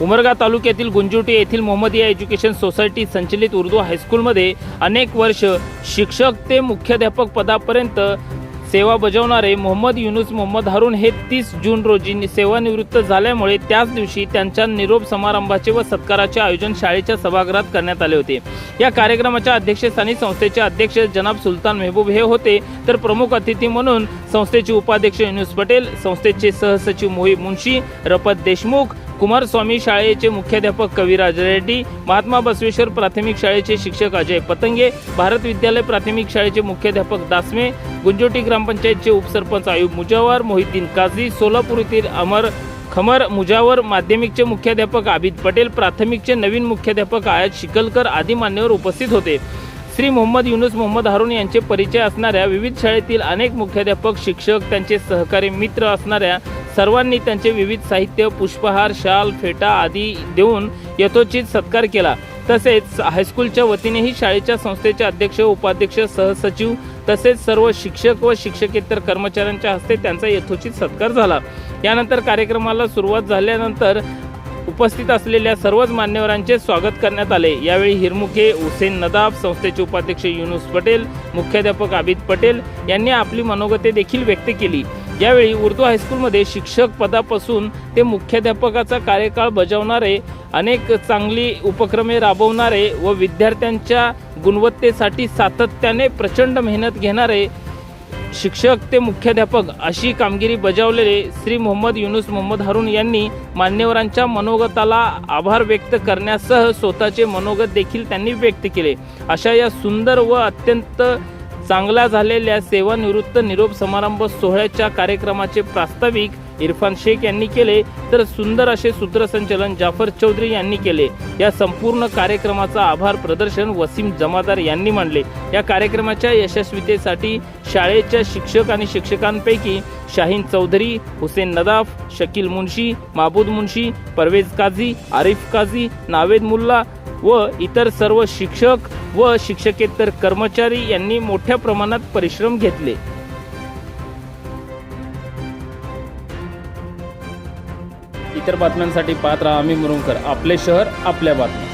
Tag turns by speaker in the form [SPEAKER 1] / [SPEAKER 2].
[SPEAKER 1] उमरगा तालुक्यातील गुंजुटी येथील Mohammadia education society संचलित उर्दू हायस्कूलमध्ये अनेक वर्ष शिक्षक ते मुख्याध्यापक पदापर्यंत सेवा बजावणारे मोहम्मद युनुस मोहम्मद हारून हे तीस जून रोजी सेवानिवृत्त झाल्यामुळे त्याच दिवशी त्यांच्या निरोप समारंभाचे व सत्काराचे आयोजन शाळेच्या सभागृहात करण्यात आले होते. या कार्यक्रमाच्या अध्यक्षस्थानी संस्थेचे अध्यक्ष जनाब सुलतान मेहबूब हे होते. तर प्रमुख अतिथी म्हणून संस्थेचे उपाध्यक्ष युनुस पटेल संस्थेचे सहसचिव मोहिब मुन्शी रपत देशमुख कुमारस्वामी शाळेचे मुख्याध्यापक कविराज रेड्डी महात्मा बसवेश्वर प्राथमिक शाळेचे शिक्षक अजय पतंगे भारत विद्यालय प्राथमिक शाळेचे मुख्याध्यापक दासमे गुंजोटी ग्रामपंचायतचे उपसरपंच आयुब मुजावर मोहिद्दीन काझी सोलापूर येथील अमर खमर मुजावर माध्यमिकचे मुख्याध्यापक आबिद पटेल प्राथमिकचे नवीन मुख्याध्यापक आयात शिकलकर आदी मान्यवर उपस्थित होते. श्री मोहम्मद युनुस मोहम्मद हारून यांचे परिचय असणाऱ्या विविध शाळेतील अनेक मुख्याध्यापक शिक्षक त्यांचे सहकारी मित्र असणाऱ्या सर्वांनी त्यांचे विविध साहित्य पुष्पहार शाल फेटा आदी देऊन यथोचित सत्कार केला. तसेच हायस्कूलच्या वतीनेही शाळेच्या संस्थेचे अध्यक्ष उपाध्यक्ष सहसचिव तसेच सर्व शिक्षक व शिक्षकेतर कर्मचाऱ्यांच्या हस्ते त्यांचा यथोचित सत्कार झाला. यानंतर कार्यक्रमाला सुरुवात झाल्यानंतर उपस्थित असलेल्या सर्वच मान्यवरांचे स्वागत करण्यात आले. यावेळी हिरमुखे हुसेन नदाब संस्थेचे उपाध्यक्ष युनुस पटेल मुख्याध्यापक आबिद पटेल यांनी आपली मनोगते देखील व्यक्त केली. यावेळी उर्दू हायस्कूलमध्ये शिक्षक पदापासून ते मुख्याध्यापकाचा कार्यकाळ बजावणारे अनेक चांगली उपक्रमे राबवणारे व विद्यार्थ्यांच्या गुणवत्तेसाठी सातत्याने प्रचंड मेहनत घेणारे शिक्षक ते मुख्याध्यापक अशी कामगिरी बजावलेले श्री मोहम्मद युनुस मोहम्मद हारून यांनी मान्यवरांच्या मनोगताला आभार व्यक्त करण्यासह स्वतःचे मनोगत देखील त्यांनी व्यक्त केले. अशा या सुंदर व अत्यंत चांगला झालेल्या सेवानिवृत्त निरोप समारंभ सोहळ्याच्या कार्यक्रमाचे प्रास्ताविक इरफान शेख यांनी केले तर सुंदर असे सूत्रसंचलन जाफर चौधरी यांनी केले. या संपूर्ण कार्यक्रमाचा आभार प्रदर्शन वसीम जमादार यांनी मांडले या कार्यक्रमाच्या यशस्वीतेसाठी शाळेच्या शिक्षक आणि शिक्षकांपैकी शाहीन चौधरी हुसेन नदाफ शकील मुन्शी माबूद मुन्शी परवेज काझी आरिफ काझी नावेद मुल्ला व इतर सर्व शिक्षक व शिक्षकेतर कर्मचारी यांनी मोठ्या प्रमाणात परिश्रम घेतले. इतर बातम्यांसाठी पाहत राहा. आम्ही मुरुमकर आपले शहर आपल्या बातम्या.